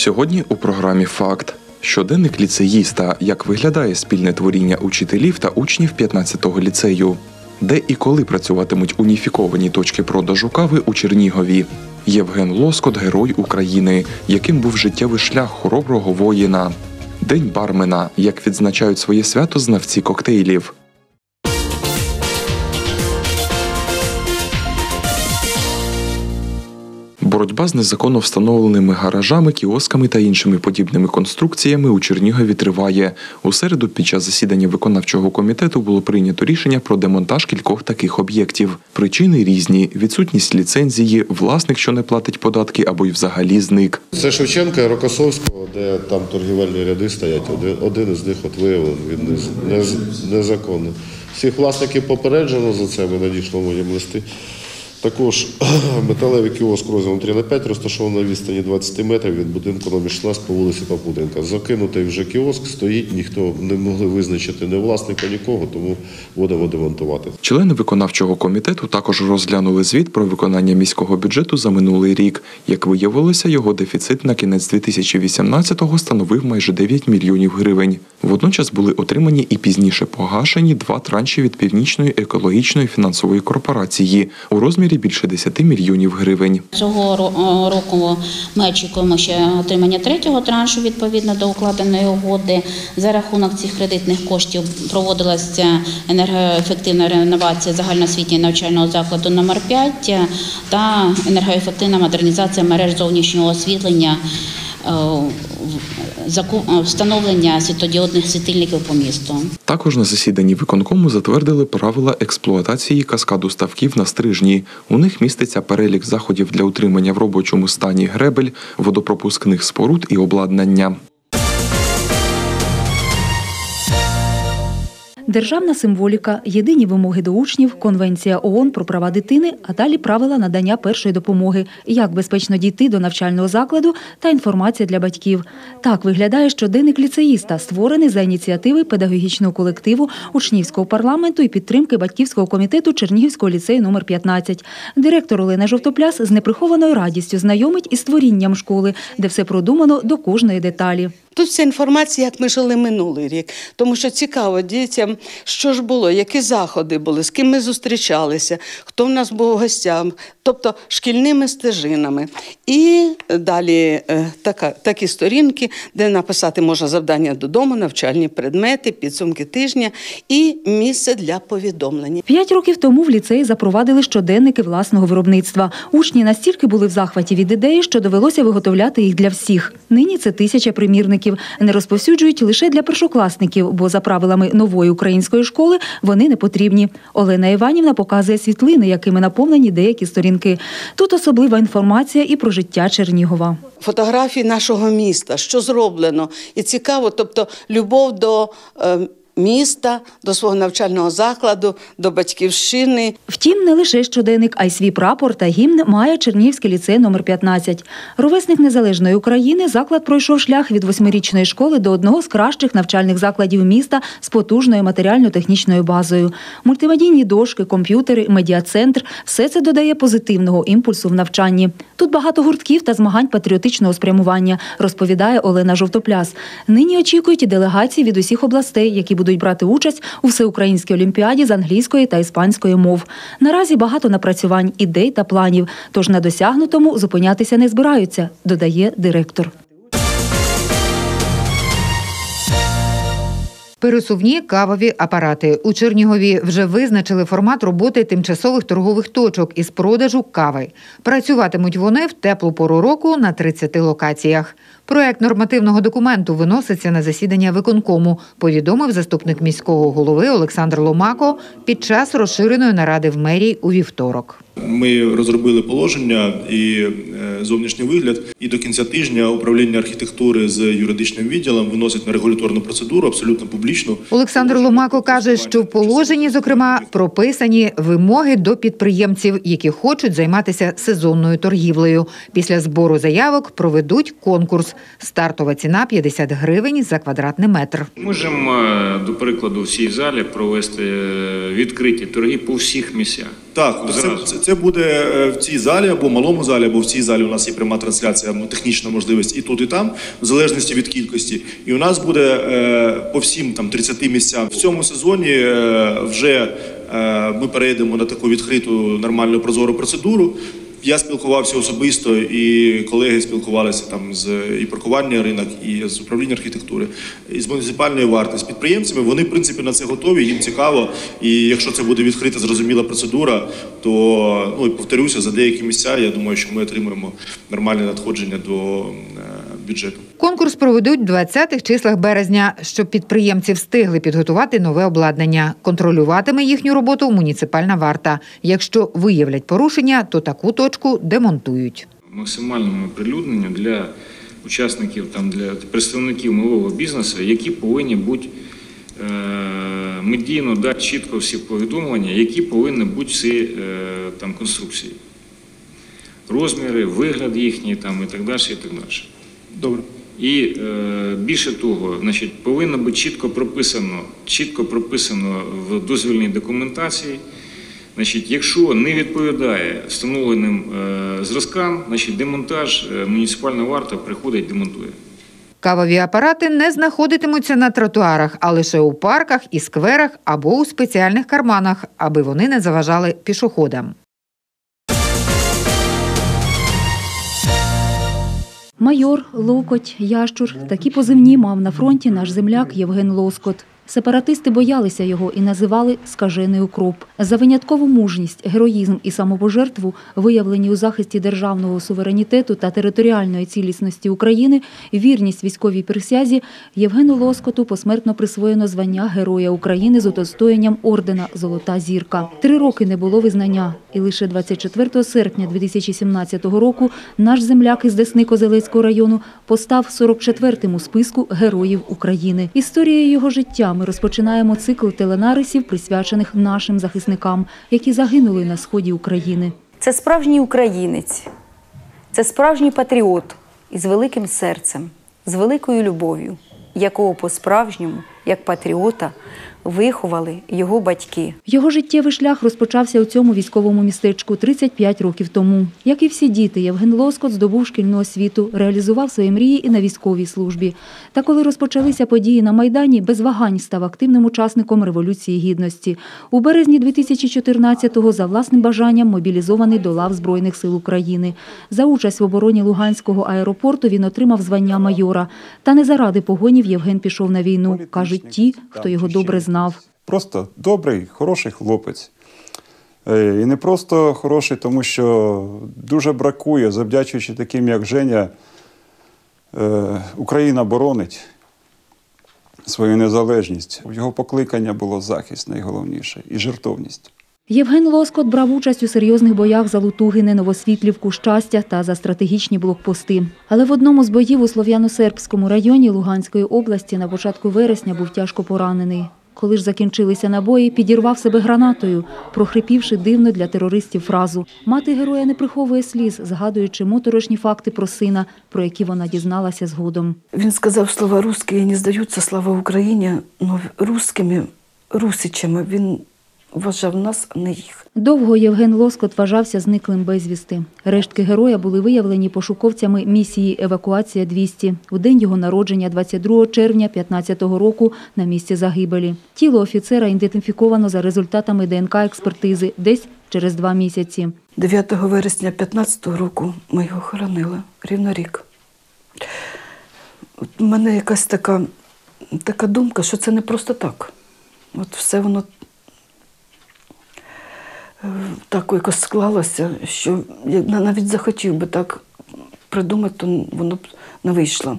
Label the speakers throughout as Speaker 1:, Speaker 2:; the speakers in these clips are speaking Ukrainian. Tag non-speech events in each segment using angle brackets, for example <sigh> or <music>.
Speaker 1: Сьогодні у програмі Факт. Щоденник ліцеїста, як виглядає спільне творіння учителів та учнів 15-го ліцею, де і коли працюватимуть уніфіковані точки продажу кави у Чернігові. Євген Лоскот герой України, яким був життєвий шлях хороброго воїна. День бармена, як відзначають своє свято знавці коктейлів. Боротьба з незаконно встановленими гаражами, кіосками та іншими подібними конструкціями у Чернігові триває. У середу під час засідання виконавчого комітету було прийнято рішення про демонтаж кількох таких об'єктів. Причини різні: відсутність ліцензії, власник, що не платить податки, або й взагалі зник.
Speaker 2: Це Шевченка Рокосовського, де там торгівельні ряди стоять. Один, із них от виявив, він не, не, незаконний. Всіх власників попереджено за це, ми надійшло моїм листи. Також <clears throat> металевий кіоск розміром 3 на 5 розташований на відстані 20 метрів від будинку номер 16 по вулиці Попуденка. Закинутий вже кіоск стоїть, ніхто не могли визначити ні власника, нікого, тому будемо демонтувати.
Speaker 1: Члени виконавчого комітету також розглянули звіт про виконання міського бюджету за минулий рік. Як виявилося, його дефіцит на кінець 2018-го становив майже 9 мільйонів гривень. Водночас були отримані і пізніше погашені два транші від північної екологічної фінансової корпорації у розмірі більше 10 мільйонів гривень.
Speaker 3: Цього року ми очікуємо ще отримання третього траншу відповідно до укладеної угоди. За рахунок цих кредитних коштів проводилася енергоефективна реновація загальноосвітнього навчального закладу номер 5 та енергоефективна модернізація мереж зовнішнього освітлення. Е, е, Встановлення світодіодних світильників по місту.
Speaker 1: Також на засіданні виконкому затвердили правила експлуатації каскаду ставків на стрижні. У них міститься перелік заходів для утримання в робочому стані гребель, водопропускних споруд і обладнання.
Speaker 4: Державна символіка, єдині вимоги до учнів, Конвенція ООН про права дитини, а далі правила надання першої допомоги, як безпечно дійти до навчального закладу та інформація для батьків. Так виглядає щоденник ліцеїста, створений за ініціативи педагогічного колективу, учнівського парламенту і підтримки батьківського комітету Чернігівського ліцею номер 15. Директор Олена Жовтопляс з неприхованою радістю знайомить із творінням школи, де все продумано до кожної деталі.
Speaker 5: Тут вся інформація, як ми жили минулий рік, тому що цікаво дітям, що ж було, які заходи були, з ким ми зустрічалися, хто в нас був гостям, тобто шкільними стежинами. І далі е, така, такі сторінки, де написати можна завдання додому, навчальні предмети, підсумки тижня і місце для повідомлення.
Speaker 4: П'ять років тому в ліцеї запровадили щоденники власного виробництва. Учні настільки були в захваті від ідеї, що довелося виготовляти їх для всіх. Нині це тисяча примірників. Не розповсюджують лише для першокласників, бо за правилами нової української школи вони не потрібні. Олена Іванівна показує світлини, якими наповнені деякі сторінки. Тут особлива інформація і про життя Чернігова.
Speaker 5: Фотографії нашого міста, що зроблено. І цікаво, тобто любов до е, міста, до свого навчального закладу, до батьківщини.
Speaker 4: Втім, не лише щоденник, а й свій прапор та гімн має Чернігівський ліцей номер 15. Ровесник незалежної України заклад пройшов шлях від восьмирічної школи до одного з кращих навчальних закладів міста з потужною матеріально-технічною базою. Мультимедійні дошки, комп'ютери, медіа-центр – все це додає позитивного імпульсу в навчанні. Тут багато гуртків та змагань патріотичного спрямування, розповідає Олена Жовтопляс. Нині очікують і делегації від усіх областей, які будуть брати участь у всеукраїнській олімпіаді з англійської та іспанської мов. Наразі багато напрацювань, ідей та планів, тож на досягнутому зупинятися не збираються, додає директор.
Speaker 6: Пересувні кавові апарати у Чернігові вже визначили формат роботи тимчасових торгових точок із продажу кави. Працюватимуть вони в теплу пору року на 30 локаціях. Проект нормативного документу виноситься на засідання виконкому, повідомив заступник міського голови Олександр Ломако під час розширеної наради в мерії у вівторок.
Speaker 7: Ми розробили положення і е, зовнішній вигляд. І до кінця тижня управління архітектури з юридичним відділом виносить на регуляторну процедуру абсолютно публічну.
Speaker 6: Олександр Ломако каже, що в положенні, зокрема, прописані вимоги до підприємців, які хочуть займатися сезонною торгівлею. Після збору заявок проведуть конкурс. Стартова ціна 50 гривень за квадратний метр.
Speaker 8: Можемо, е, до прикладу, в цій залі провести е, відкриті торги по всіх місцях.
Speaker 7: Так, це, це, це буде е, в цій залі або в малому залі, або в цій залі. У нас є пряма трансляція, технічна можливість і тут, і там, в залежності від кількості. І у нас буде е, по всім там 30 місцям. В цьому сезоні е, вже е, ми перейдемо на таку відкриту нормальну прозору процедуру. Я спілкувався особисто, і колеги спілкувалися там з і паркування ринок, і з управління архітектури, і з муніципальної варти, з підприємцями. Вони, в принципі, на це готові, їм цікаво. І якщо це буде відкрита, зрозуміла процедура, то ну і повторюся, за деякі місця я думаю, що ми отримаємо нормальне надходження до е, бюджету.
Speaker 6: Конкурс проведуть в 20-х числах березня, щоб підприємці встигли підготувати нове обладнання. Контролюватиме їхню роботу муніципальна варта. Якщо виявлять порушення, то таку точку демонтують.
Speaker 8: максимальному оприлюдненню для учасників, там, для представників малого бізнесу, які повинні бути е, медійно дати чітко всі повідомлення, які повинні бути всі е, там, конструкції. Розміри, вигляд їхній там, і так далі. І так далі.
Speaker 7: Добре.
Speaker 8: І е, більше того, значить, повинно бути чітко прописано, чітко прописано в дозвільній документації. Значить, якщо не відповідає встановленим е, зразкам, значить демонтаж е, муніципальна варта приходить, демонтує.
Speaker 6: Кавові апарати не знаходитимуться на тротуарах, а лише у парках і скверах або у спеціальних карманах, аби вони не заважали пішоходам.
Speaker 4: Майор, Локоть, Ящур такі позивні мав на фронті наш земляк Євген Лоскот. Сепаратисти боялися його і називали скажений укроп. За виняткову мужність, героїзм і самопожертву, виявлені у захисті державного суверенітету та територіальної цілісності України, вірність військовій присязі, Євгену Лоскоту посмертно присвоєно звання Героя України з удостоєнням ордена Золота зірка. Три роки не було визнання, і лише 24 серпня 2017 року наш земляк із Десни Козелецького району постав 44-му списку Героїв України. Історією його життя ми розпочинаємо цикл теленарисів, присвячених нашим захисникам, які загинули на сході України.
Speaker 9: Це справжній українець, це справжній патріот із великим серцем, з великою любов'ю, якого по-справжньому, як патріота, виховали його батьки.
Speaker 4: Його життєвий шлях розпочався у цьому військовому містечку 35 років тому. Як і всі діти, Євген Лоскот здобув шкільну освіту, реалізував свої мрії і на військовій службі. Та коли розпочалися події на Майдані, без вагань став активним учасником Революції Гідності. У березні 2014-го за власним бажанням мобілізований до лав Збройних сил України. За участь в обороні Луганського аеропорту він отримав звання майора. Та не заради погонів Євген пішов на війну, кажуть ті, хто його добре знав.
Speaker 10: Просто добрий, хороший хлопець. Е, І не просто хороший, тому що дуже бракує, завдячуючи таким, як Женя, е, Україна боронить свою незалежність. Його покликання було захист найголовніше і жертовність.
Speaker 4: Євген Лоскот брав участь у серйозних боях за Лутугини, Новосвітлівку, Щастя та за стратегічні блокпости. Але в одному з боїв у Слов'яно-Сербському районі Луганської області на початку вересня був тяжко поранений. Коли ж закінчилися набої, підірвав себе гранатою, прохрипівши дивно для терористів фразу. Мати героя не приховує сліз, згадуючи моторошні факти про сина, про які вона дізналася згодом.
Speaker 11: Він сказав слова русські не здаються, слава Україні, але русскими, русичами він вважав нас, не їх.
Speaker 4: Довго Євген Лоскот вважався зниклим безвісти. Рештки героя були виявлені пошуковцями місії «Евакуація 200» у день його народження 22 червня 15-го року на місці загибелі. Тіло офіцера ідентифіковано за результатами ДНК-експертизи десь через два місяці.
Speaker 11: 9 вересня 15-го року ми його хоронили рівно рік. У мене якась така, така думка, що це не просто так. От все воно так якось склалося, що я навіть захотів би так придумати, то воно б не вийшло.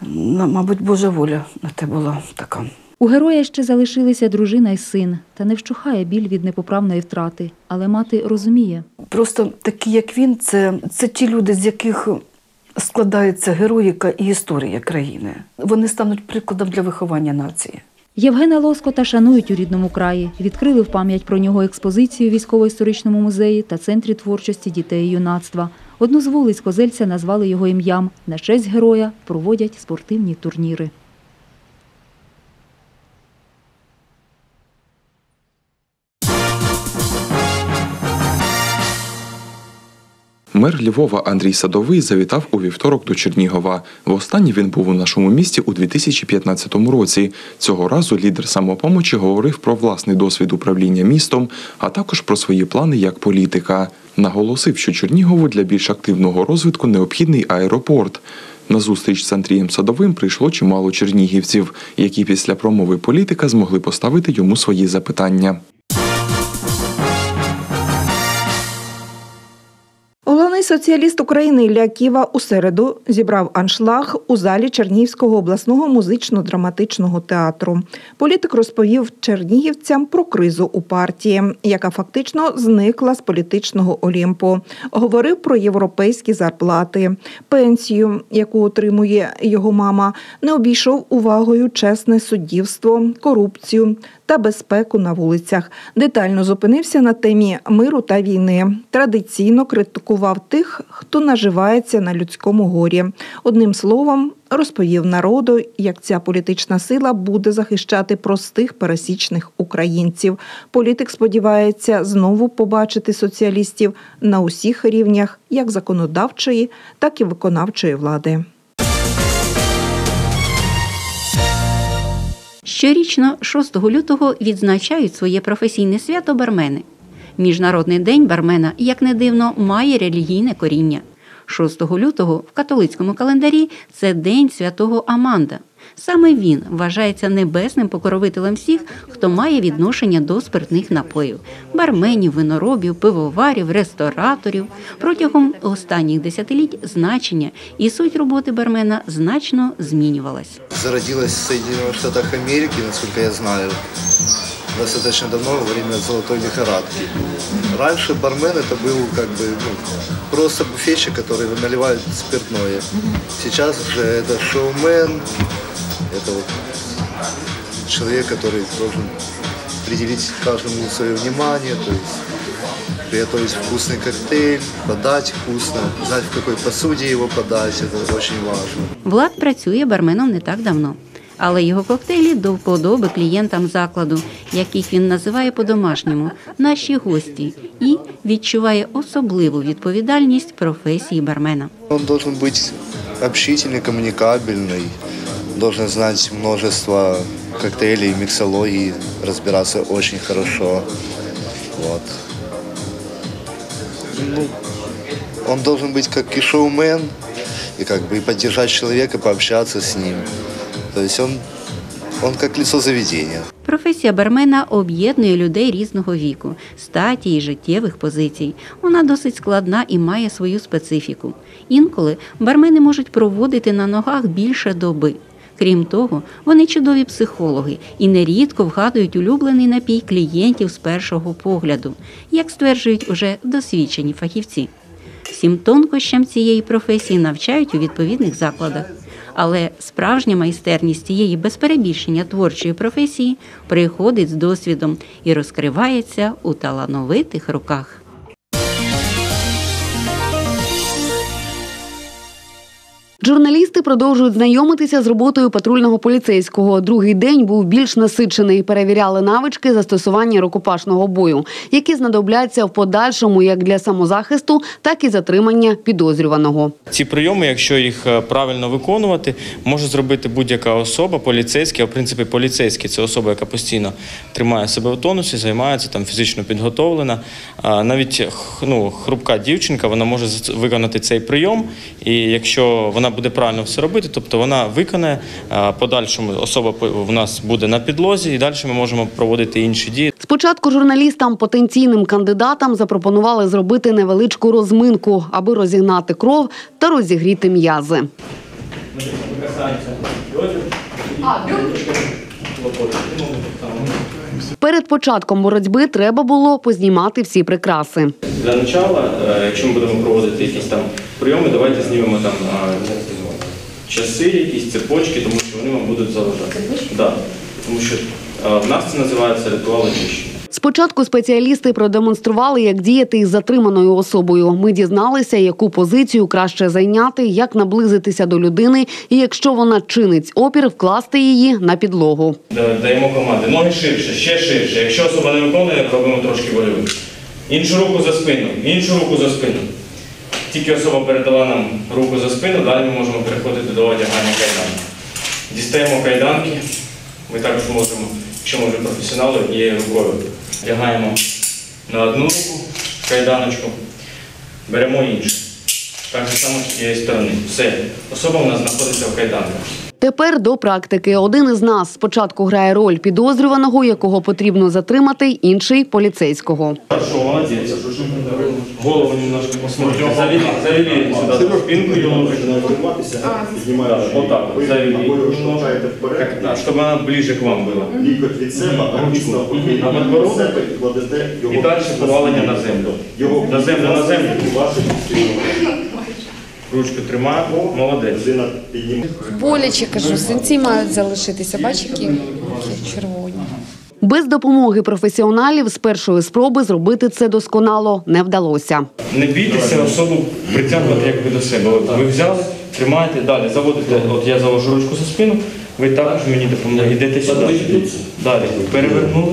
Speaker 11: Мабуть, Божа воля на те була така.
Speaker 4: У героя ще залишилися дружина і син, та не вщухає біль від непоправної втрати. Але мати розуміє.
Speaker 11: Просто такі, як він, це, це ті люди, з яких складається героїка і історія країни. Вони стануть прикладом для виховання нації.
Speaker 4: Євгена Лоскота шанують у рідному краї. Відкрили в пам'ять про нього експозицію в військово-історичному музеї та центрі творчості дітей і юнацтва. Одну з вулиць Козельця назвали його ім'ям. На честь героя проводять спортивні турніри.
Speaker 1: Мер Львова Андрій Садовий завітав у вівторок до Чернігова. Востаннє він був у нашому місті у 2015 році. Цього разу лідер самопомочі говорив про власний досвід управління містом, а також про свої плани як політика. Наголосив, що Чернігову для більш активного розвитку необхідний аеропорт. На зустріч з Андрієм Садовим прийшло чимало чернігівців, які після промови політика змогли поставити йому свої запитання.
Speaker 12: Соціаліст України Ілля Ківа у середу зібрав аншлаг у залі Чернігівського обласного музично-драматичного театру. Політик розповів чернігівцям про кризу у партії, яка фактично зникла з політичного олімпу. Говорив про європейські зарплати, пенсію, яку отримує його мама. Не обійшов увагою чесне суддівство, корупцію та безпеку на вулицях. Детально зупинився на темі миру та війни. Традиційно критикував тих, хто наживається на людському горі. Одним словом, розповів народу, як ця політична сила буде захищати простих пересічних українців. Політик сподівається знову побачити соціалістів на усіх рівнях, як законодавчої, так і виконавчої влади.
Speaker 13: Щорічно 6 лютого відзначають своє професійне свято бармени. Міжнародний день бармена, як не дивно, має релігійне коріння. 6 лютого в католицькому календарі це День святого Аманда. Саме він вважається небесним покровителем всіх, хто має відношення до спиртних напоїв барменів, виноробів, пивоварів, рестораторів. Протягом останніх десятиліть значення і суть роботи бармена значно змінювалась.
Speaker 14: зародилась в Штатах Америки, насколько я знаю, достаточно давно, во время золотой лихорадки. Раньше бармен это был как бы ну, просто буфетчик, который наливает спиртное. Сейчас же это шоумен, это вот человек, который должен определить каждому свое внимание, то есть приготовить вкусный коктейль, подать вкусно, знать в какой посуде его подать, это очень важно.
Speaker 13: Влад працює барменом не так давно, але його коктейлі до вподоби клієнтам закладу, яких він називає по-домашньому наші гості, і відчуває особливу відповідальність професії бармена.
Speaker 14: Он должен быть общительный, коммуникабельный, должен знать множество коктейлей, миксологии, разбираться очень хорошо. Вот. Ну, он должен быть как и шоумен, и как бы и поддержать человека, пообщаться с ним. То есть он, он как лицо заведения.
Speaker 13: Професія бармена об'єднує людей різного віку, статі і життєвих позицій. Вона досить складна і має свою специфіку. Інколи бармени можуть проводити на ногах більше доби. Крім того, вони чудові психологи і нерідко вгадують улюблений напій клієнтів з першого погляду, як стверджують уже досвідчені фахівці. Всім тонкощам цієї професії навчають у відповідних закладах. Але справжня майстерність цієї без перебільшення творчої професії приходить з досвідом і розкривається у талановитих руках.
Speaker 15: Журналісти продовжують знайомитися з роботою патрульного поліцейського. Другий день був більш насичений. Перевіряли навички застосування рукопашного бою, які знадобляться в подальшому як для самозахисту, так і затримання підозрюваного.
Speaker 16: Ці прийоми, якщо їх е, правильно виконувати, може зробити будь-яка особа, поліцейський, а в принципі поліцейський це особа, яка постійно тримає себе в тонусі, займається там фізично підготовлена. Навіть ну, хрупка дівчинка вона може виконати цей прийом, і якщо вона буде правильно все робити, тобто вона виконає, подальшому особа в нас буде на підлозі, і далі ми можемо проводити інші дії.
Speaker 15: Спочатку журналістам, потенційним кандидатам запропонували зробити невеличку розминку, аби розігнати кров та розігріти м'язи. Перед початком боротьби треба було познімати всі прикраси.
Speaker 16: Для початку, якщо ми будемо проводити якісь там прийоми, давайте знімемо там часи, якісь цепочки, тому що вони вам будуть заважати. Да. Тому що е, в нас це називається ритуал очищення.
Speaker 15: Спочатку спеціалісти продемонстрували, як діяти із затриманою особою. Ми дізналися, яку позицію краще зайняти, як наблизитися до людини, і якщо вона чинить опір, вкласти її на підлогу.
Speaker 16: Даємо команди. Ноги ширше, ще ширше. Якщо особа не виконує, робимо трошки вольових. Іншу руку за спину, іншу руку за спину. Тільки особа передала нам руку за спину, далі ми можемо переходити до одягання кайданки. Дістаємо кайданки. Ми також можемо, якщо ми вже професіонали, однією рукою одягаємо на одну руку кайданочку, беремо іншу. Так само з цієї сторони. Все, особа у нас знаходиться в кайданках.
Speaker 15: Тепер до практики. Один із нас спочатку грає роль підозрюваного, якого потрібно затримати, інший поліцейського.
Speaker 16: Хорошо, молодец. Голову немножко посмотрим. Завели, завели сюда за спинку ее. Да, вот так вот, завели немного, как, да, чтобы она ближе к вам была.
Speaker 17: Лікоть від себе, а ручку.
Speaker 16: А подбородок
Speaker 17: Себе і кладете його
Speaker 16: і далі повалення на землю.
Speaker 17: Його
Speaker 16: На землю, на землю.
Speaker 17: Вашу
Speaker 16: Ручку тримаємо, молодець.
Speaker 17: Людина піднімає.
Speaker 18: Боляче кажу, синці мають залишитися. Бачиш, які Які червоні.
Speaker 15: Без допомоги професіоналів з першої спроби зробити це досконало не вдалося.
Speaker 16: Не бійтеся особу притягувати якби до себе. От ви взяли, тримаєте, далі заводите, от я завожу ручку за спину, ви також мені допомогли. Йдете сюди. Далі. Перевернули.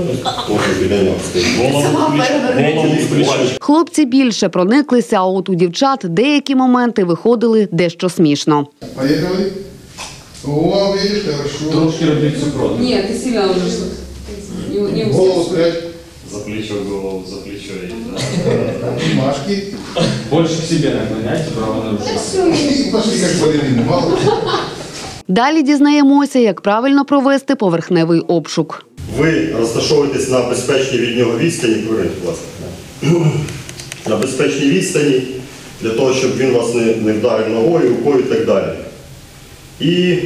Speaker 15: Хлопці більше прониклися, а от у дівчат деякі моменти виходили дещо смішно.
Speaker 19: Поехали. О, видишь, хорошо.
Speaker 16: Трошки робіть супротив.
Speaker 18: Ні, ти сильно вже. Не, не
Speaker 19: Голову спрячь.
Speaker 17: За плечо голову, за плечо.
Speaker 19: Машки.
Speaker 16: Больше к себе наклоняйте, право нарушение.
Speaker 19: И пошли как балерины. Мало.
Speaker 15: Далі дізнаємося, як правильно провести поверхневий обшук.
Speaker 17: Ви розташовуєтесь на безпечній від нього відстані, поверніть, будь ласка. На безпечній відстані, для того, щоб він вас не, не вдарив ногою, рукою і так далі. І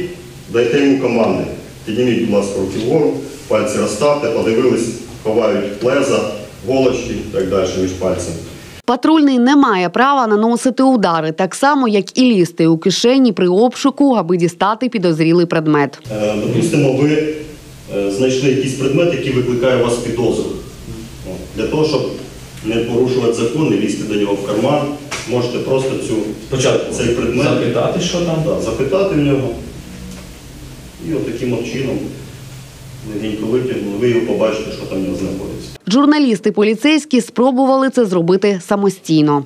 Speaker 17: дайте йому команди. Підніміть, будь ласка, руки вгору, пальці розставте, подивились, ховають леза, голочки і так далі між пальцями.
Speaker 15: Патрульний не має права наносити удари, так само як і лізти у кишені при обшуку, аби дістати підозрілий предмет.
Speaker 17: Е, Допустимо, ви е, знайшли якийсь предмет, який викликає у вас підозру. Для того, щоб не порушувати закон, не лізти до нього в карман, можете просто цю,
Speaker 16: Спочатку
Speaker 17: цей предмет
Speaker 16: запитати, що там.
Speaker 17: да, запитати в нього. І от таким от чином легенько витягнули, ви його побачите, що там знаходиться.
Speaker 15: Журналісти поліцейські спробували це зробити самостійно.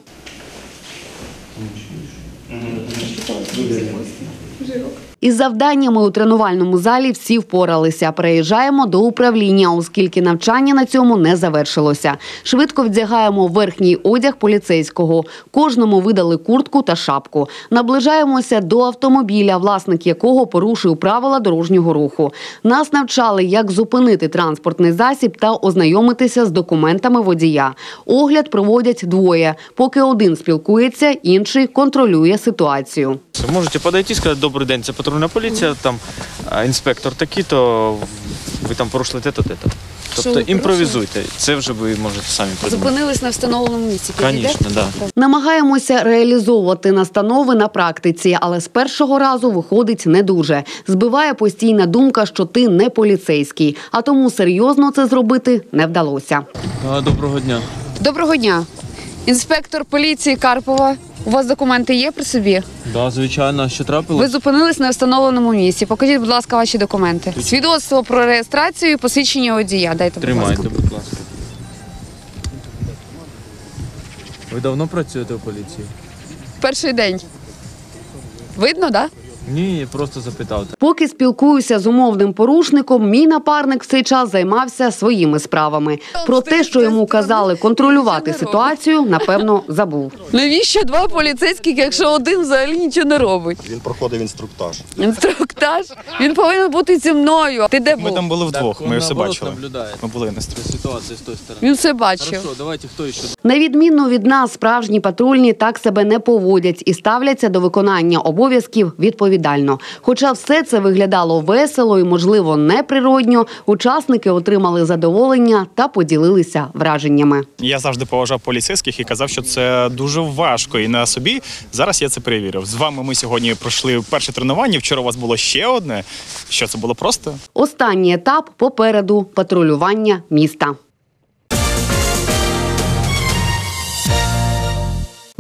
Speaker 15: Із завданнями у тренувальному залі всі впоралися. Переїжджаємо до управління, оскільки навчання на цьому не завершилося. Швидко вдягаємо верхній одяг поліцейського. Кожному видали куртку та шапку. Наближаємося до автомобіля, власник якого порушив правила дорожнього руху. Нас навчали, як зупинити транспортний засіб та ознайомитися з документами водія. Огляд проводять двоє. Поки один спілкується, інший контролює ситуацію.
Speaker 16: Можете подойти і сказати, добрий день, це патрульна поліція, там а, інспектор такий, то ви там порушили те-то, те-то. Тобто імпровізуйте. Це вже ви можете самі придумати.
Speaker 18: Зупинились на встановленому місці.
Speaker 16: Звісно, да.
Speaker 15: Намагаємося реалізовувати настанови на практиці, але з першого разу виходить не дуже. Збиває постійна думка, що ти не поліцейський, а тому серйозно це зробити не вдалося.
Speaker 16: Доброго дня.
Speaker 18: Доброго дня. Інспектор поліції Карпова. У вас документи є при собі?
Speaker 16: Да, звичайно, що трапилось?
Speaker 18: Ви зупинились на встановленому місці. Покажіть, будь ласка, ваші документи. Свідоцтво про реєстрацію і посвідчення водія. Дайте, будь
Speaker 16: Тримайте,
Speaker 18: ласка.
Speaker 16: будь ласка. Ви давно працюєте у поліції?
Speaker 18: Перший день. Видно, так?
Speaker 16: Ні, просто запитав.
Speaker 15: Поки спілкуюся з умовним порушником, мій напарник в цей час займався своїми справами. Про те, що йому казали контролювати ситуацію, напевно, забув.
Speaker 18: Навіщо два поліцейських, якщо один взагалі нічого не робить?
Speaker 17: Він проходив інструктаж.
Speaker 18: Інструктаж. Він повинен бути зі мною. Ти де був?
Speaker 20: Ми там були вдвох, ми все бачили. Ми були на стрі.
Speaker 16: Ситуація з тої сторони.
Speaker 18: Він все бачив.
Speaker 16: Хорошо, давайте хто ще?
Speaker 15: На відміну від нас, справжні патрульні так себе не поводять і ставляться до виконання обов'язків відповідально. Хоча все це виглядало весело і, можливо, неприродньо, учасники отримали задоволення та поділилися враженнями.
Speaker 20: Я завжди поважав поліцейських і казав, що це дуже важко. І на собі зараз я це перевірив. З вами ми сьогодні пройшли перше тренування. Вчора у вас було ще одне. Що це було просто?
Speaker 15: Останній етап попереду патрулювання міста.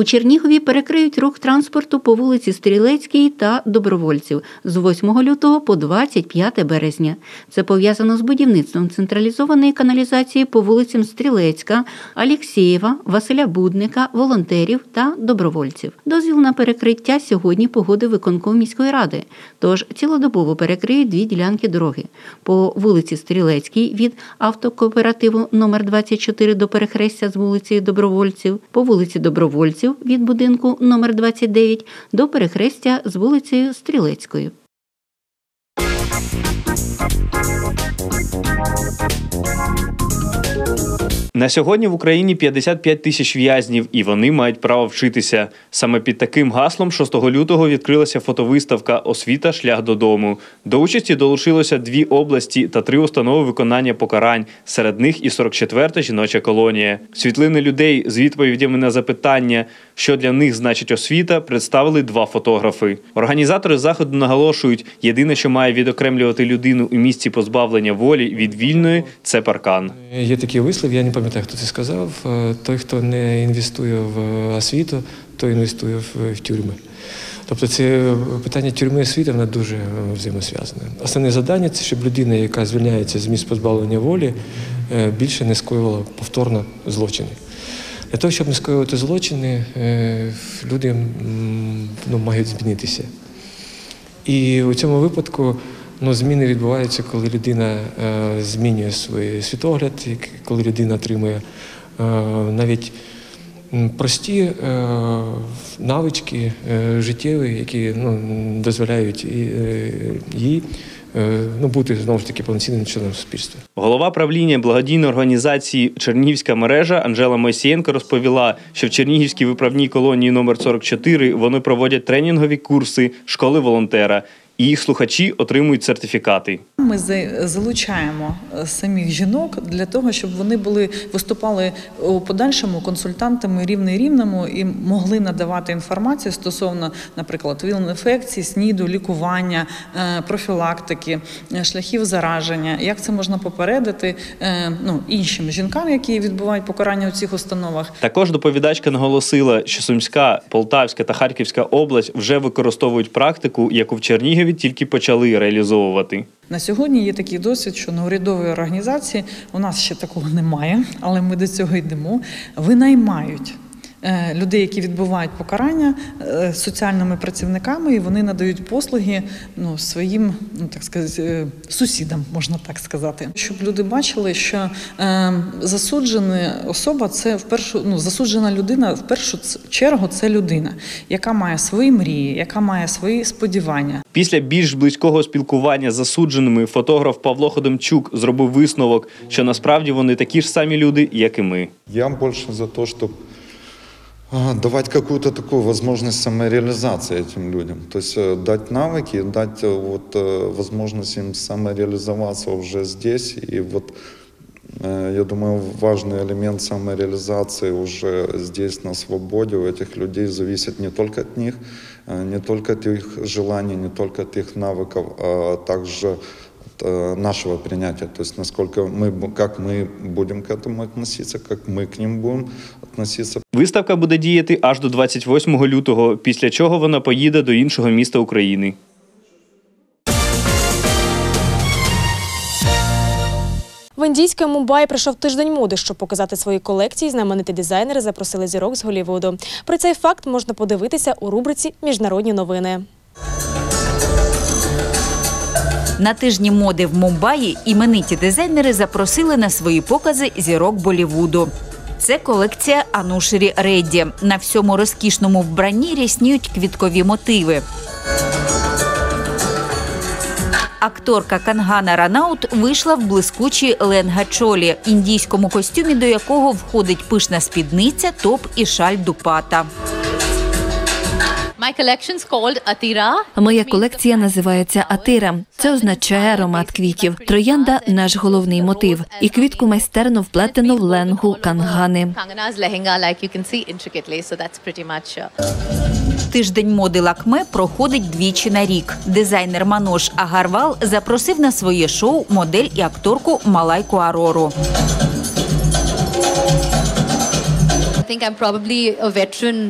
Speaker 13: У Чернігові перекриють рух транспорту по вулиці Стрілецькій та Добровольців з 8 лютого по 25 березня. Це пов'язано з будівництвом централізованої каналізації по вулицям Стрілецька, Алєксєєва, Василя Будника, волонтерів та добровольців. Дозвіл на перекриття сьогодні погодив виконком міської ради. Тож цілодобово перекриють дві ділянки дороги по вулиці Стрілецькій від автокооперативу номер 24 до перехрестя з вулиці Добровольців, по вулиці Добровольців від будинку номер 29 до перехрестя з вулицею Стрілецької.
Speaker 21: На сьогодні в Україні 55 тисяч в'язнів, і вони мають право вчитися. Саме під таким гаслом 6 лютого відкрилася фотовиставка Освіта шлях додому. До участі долучилося дві області та три установи виконання покарань. Серед них і 44-та жіноча колонія. Світлини людей з відповідями на запитання, що для них значить освіта, представили два фотографи. Організатори заходу наголошують: єдине, що має відокремлювати людину у місці позбавлення волі від вільної, це паркан.
Speaker 22: Є такий вислів, я не пам'ятаю, хто це сказав. е, Той, хто не інвестує в освіту, той інвестує в, тюрми. Тобто це питання тюрми освіти воно дуже е, взаємосв'язане. Основне завдання це щоб людина, яка звільняється з місць позбавлення волі, е, більше не скоювала повторно злочини. Для того, щоб не скоювати злочини, е, люди ну, мають змінитися. І у цьому випадку ну, зміни відбуваються, коли людина е, змінює свій світогляд, коли людина отримує е, навіть прості навички життєві, які ну, дозволяють їй ну, бути знову ж таки повноцінним членом суспільства.
Speaker 21: Голова правління благодійної організації Чернігівська мережа Анжела Мойсієнко розповіла, що в Чернігівській виправній колонії номер 44 вони проводять тренінгові курси школи волонтера, і їх слухачі отримують сертифікати.
Speaker 23: Ми залучаємо е, самих жінок для того, щоб вони були виступали у подальшому консультантами рівний рівному і могли надавати інформацію стосовно, наприклад, віл-інфекцій, сніду, лікування, е, профілактики, е, шляхів зараження, як це можна попередити ну, іншим жінкам, які відбувають покарання у цих установах.
Speaker 21: Також доповідачка наголосила, що Сумська, Полтавська та Харківська область вже використовують практику, яку в Чернігові тільки почали реалізовувати.
Speaker 23: На сьогодні є такий досвід, що на урядовій організації у нас ще такого немає, але ми до цього йдемо. Винаймають людей, які відбувають покарання е, соціальними працівниками, і вони надають послуги ну, своїм, ну так сказати, е, сусідам, можна так сказати, щоб люди бачили, що е, засуджена особа це в першу ну, засуджена людина в першу чергу це людина, яка має свої мрії, яка має свої сподівання.
Speaker 21: Після більш близького спілкування з засудженими фотограф Павло Ходомчук зробив висновок, що насправді вони такі ж самі люди, як і ми.
Speaker 24: Я больше за то, чтобы давать какую-то такую возможность самореализации этим людям. То есть э, дать навыки, дать э, вот э, возможность им самореализоваться уже здесь. И вот э, я думаю, важный элемент самореализации уже здесь, на свободе, у этих людей зависит не только от них, э, не только от их желаний, не только от их навыков, а также от э, нашего принятия, то есть насколько мы, бу- как мы будем к этому относиться, как мы к ним будем относиться.
Speaker 21: Виставка буде діяти аж до 28 лютого, після чого вона поїде до іншого міста України.
Speaker 25: В індійський Мумбаї прийшов тиждень моди, щоб показати свої колекції. Знамениті дизайнери запросили зірок з Голлівуду. Про цей факт можна подивитися у рубриці Міжнародні новини.
Speaker 26: На тижні моди в Мумбаї імениті дизайнери запросили на свої покази зірок Болівуду. Це колекція Анушері Редді. На всьому розкішному вбранні рясніють квіткові мотиви. Акторка Кангана Ранаут вийшла в блискучій ленга-чолі, індійському костюмі, до якого входить пишна спідниця, топ і шаль дупата.
Speaker 27: Моя колекція називається Атира. Це означає аромат квітів. Троянда наш головний мотив. І квітку майстерно вплетено в ленгу кангани.
Speaker 28: Kangana's lehenga, like you can see intricately, so that's pretty much. Uh,
Speaker 26: Тиждень моди лакме проходить двічі на рік. Дизайнер Манош Агарвал запросив на своє шоу модель і акторку Малайку Арору.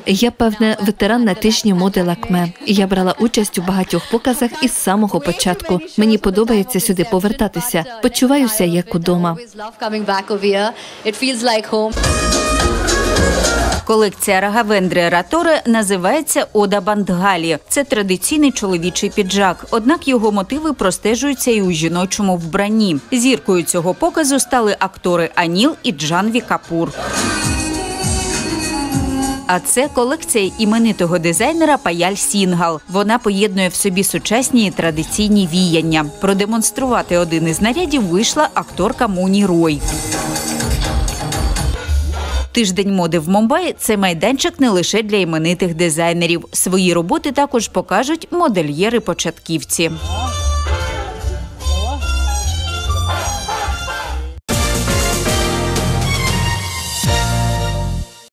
Speaker 27: Я певне ветеран на тижні моди лакме. Я брала участь у багатьох показах із самого початку. Мені подобається сюди повертатися. Почуваюся як удома.
Speaker 28: Always love coming back over here. It feels like home.
Speaker 26: Колекція Рагавендри Раторе називається Ода Бандгалі. Це традиційний чоловічий піджак. Однак його мотиви простежуються і у жіночому вбранні. Зіркою цього показу стали актори Аніл і Джанві Капур. А це колекція іменитого дизайнера Паяль Сінгал. Вона поєднує в собі сучасні і традиційні віяння. Продемонструвати один із нарядів вийшла акторка Муні Рой. Тиждень моди в Мумбаї це майданчик не лише для іменитих дизайнерів. Свої роботи також покажуть модельєри-початківці.